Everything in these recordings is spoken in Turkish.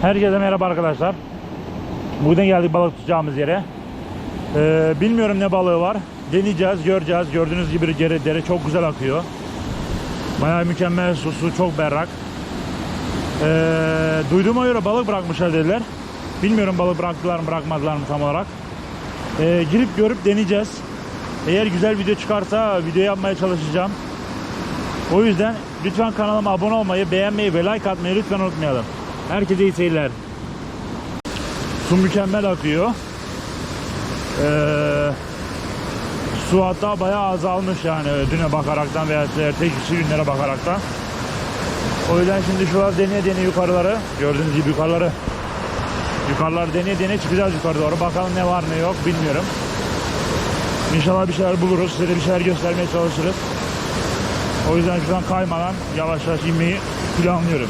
Herkese merhaba arkadaşlar. Bugün geldik balık tutacağımız yere. Ee, bilmiyorum ne balığı var. Deneyeceğiz, göreceğiz. Gördüğünüz gibi dere, dere çok güzel akıyor. Bayağı mükemmel su, su çok berrak. Ee, duyduğuma göre balık bırakmışlar dediler. Bilmiyorum balık bıraktılar mı bırakmadılar mı tam olarak. Ee, girip görüp deneyeceğiz. Eğer güzel video çıkarsa video yapmaya çalışacağım. O yüzden lütfen kanalıma abone olmayı, beğenmeyi ve like atmayı lütfen unutmayalım. Herkese iyi seyirler. Su mükemmel akıyor. Ee, su hatta bayağı azalmış yani düne bakaraktan veya kişi günlere bakaraktan. O yüzden şimdi şu an deneye deneye yukarıları gördüğünüz gibi yukarıları yukarıları deneye deneye çıkacağız yukarı doğru. Bakalım ne var ne yok bilmiyorum. İnşallah bir şeyler buluruz. Size bir şeyler göstermeye çalışırız. O yüzden şu an kaymadan yavaş yavaş inmeyi planlıyorum.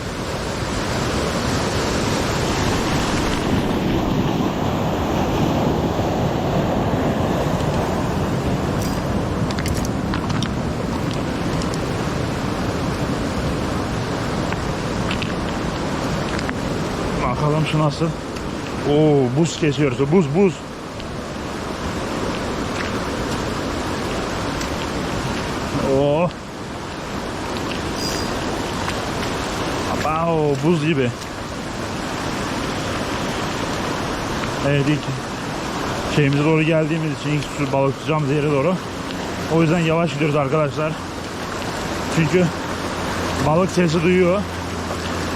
Bakalım şu nasıl. Oo buz kesiyoruz. Buz buz. Oo. Wow, buz gibi. Evet ilk şeyimize doğru geldiğimiz için ilk balık tutacağımız yere doğru. O yüzden yavaş gidiyoruz arkadaşlar. Çünkü balık sesi duyuyor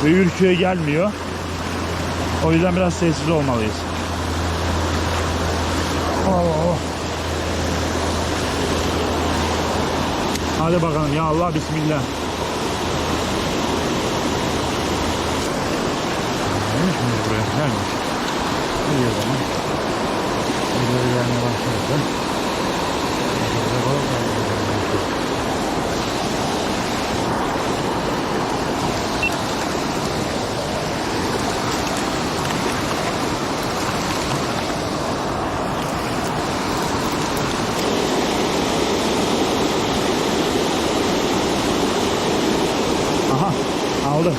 ve ürküyor gelmiyor. O yüzden biraz sessiz olmalıyız. Oo. Hadi bakalım ya Allah bismillah. Gelmiş mi buraya? Gelmiş. İyi o zaman. Birileri gelmeye başlarsa. Burada balık var. Aha aldı.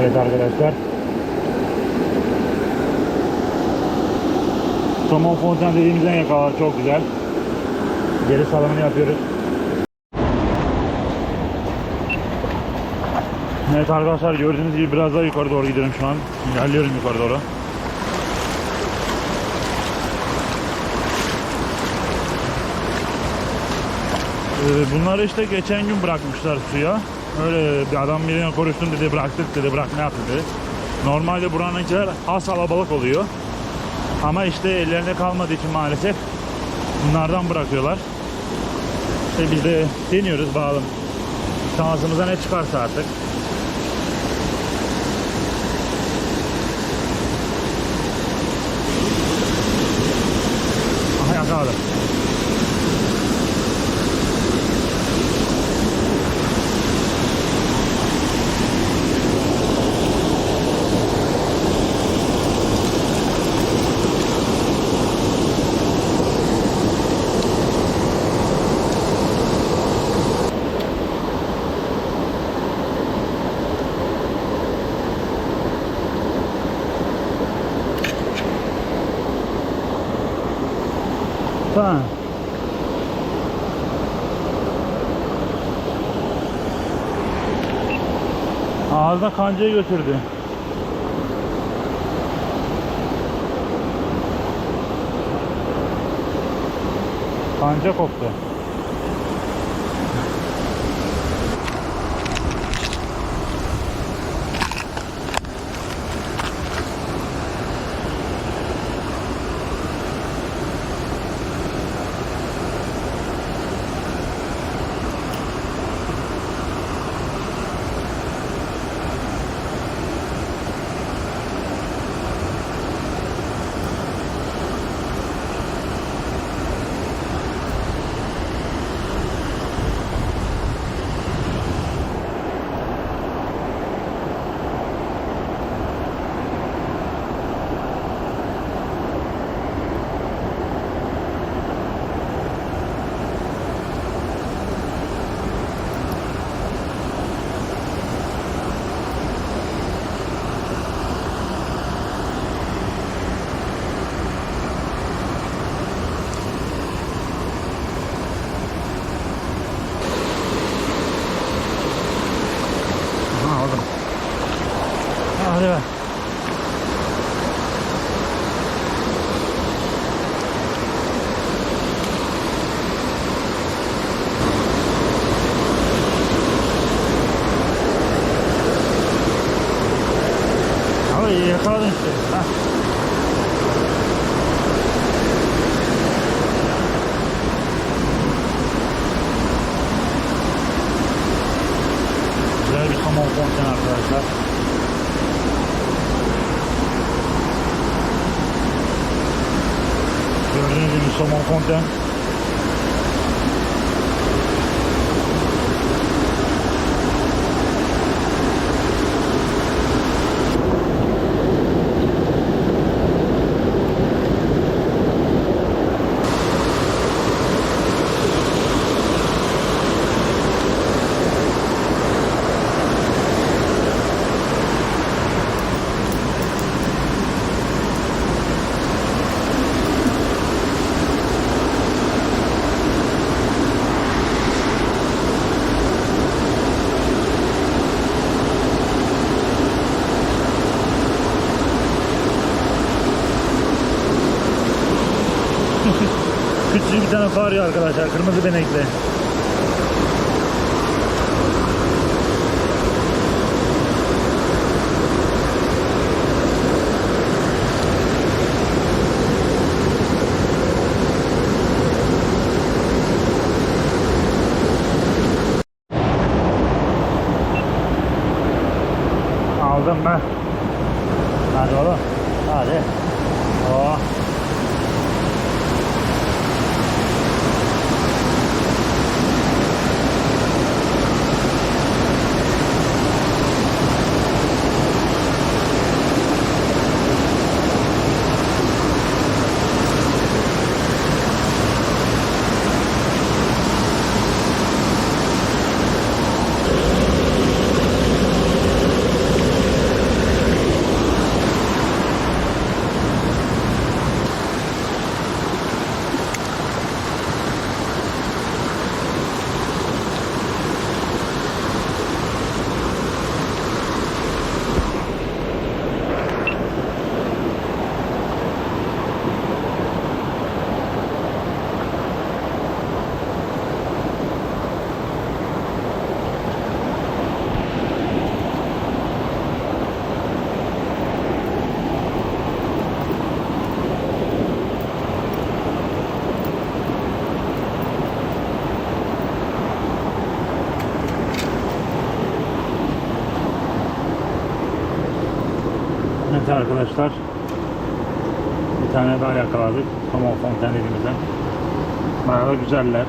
Evet arkadaşlar. Somon fonten dediğimizden yakaladık. Çok güzel. Geri salımını yapıyoruz. Evet arkadaşlar gördüğünüz gibi biraz daha yukarı doğru gidiyorum şu an. İlerliyorum yukarı doğru. Ee, Bunları işte geçen gün bırakmışlar suya. Öyle bir adam birine konuştum dedi bıraktık dedi bırak ne yaptın dedi. Normalde buranınkiler has alabalık oluyor. Ama işte ellerinde kalmadığı için maalesef bunlardan bırakıyorlar. İşte biz de deniyoruz bakalım. Şansımıza ne çıkarsa artık. Baksana. Ağzına kancayı götürdü. Kanca koptu. Ha aldım. Ha, Hadi ver. Abi yakaladın işte. Ha. Güzel bir fonten arkadaşlar. Gördüğünüz gibi somon fonten. Küçük bir tane fare arkadaşlar. Kırmızı benekli. Aldım ben. Hadi oğlum. Hadi. Oh. Evet arkadaşlar. Bir tane daha yakaladık. Somon fonten dediğimizden. Bayağı güzeller.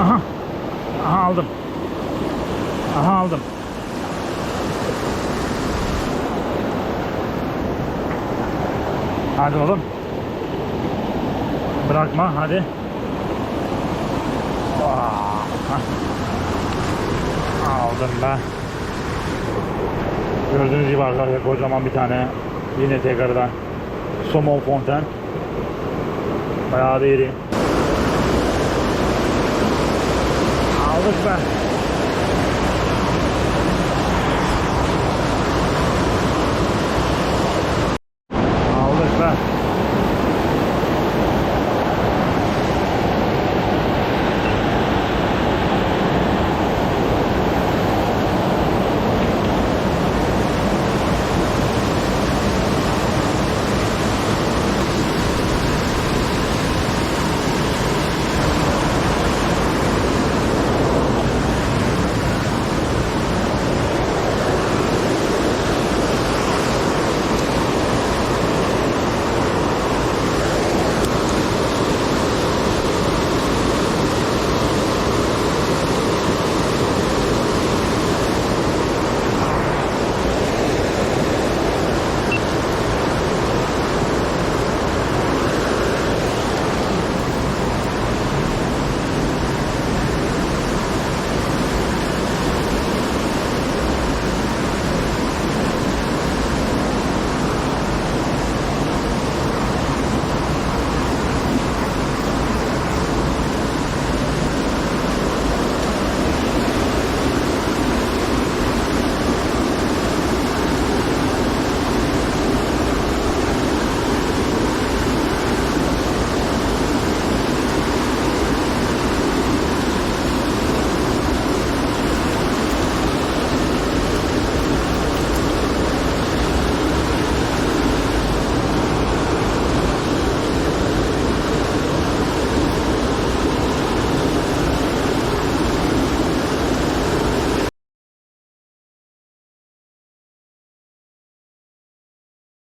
Aha. Aha aldım. Aha aldım. Hadi oğlum. Bırakma hadi. Aa, hah. Aldım ben. Gördüğünüz gibi arkadaşlar kocaman bir tane yine tekrardan somon fonten. Bayağı da iri. Aldık be.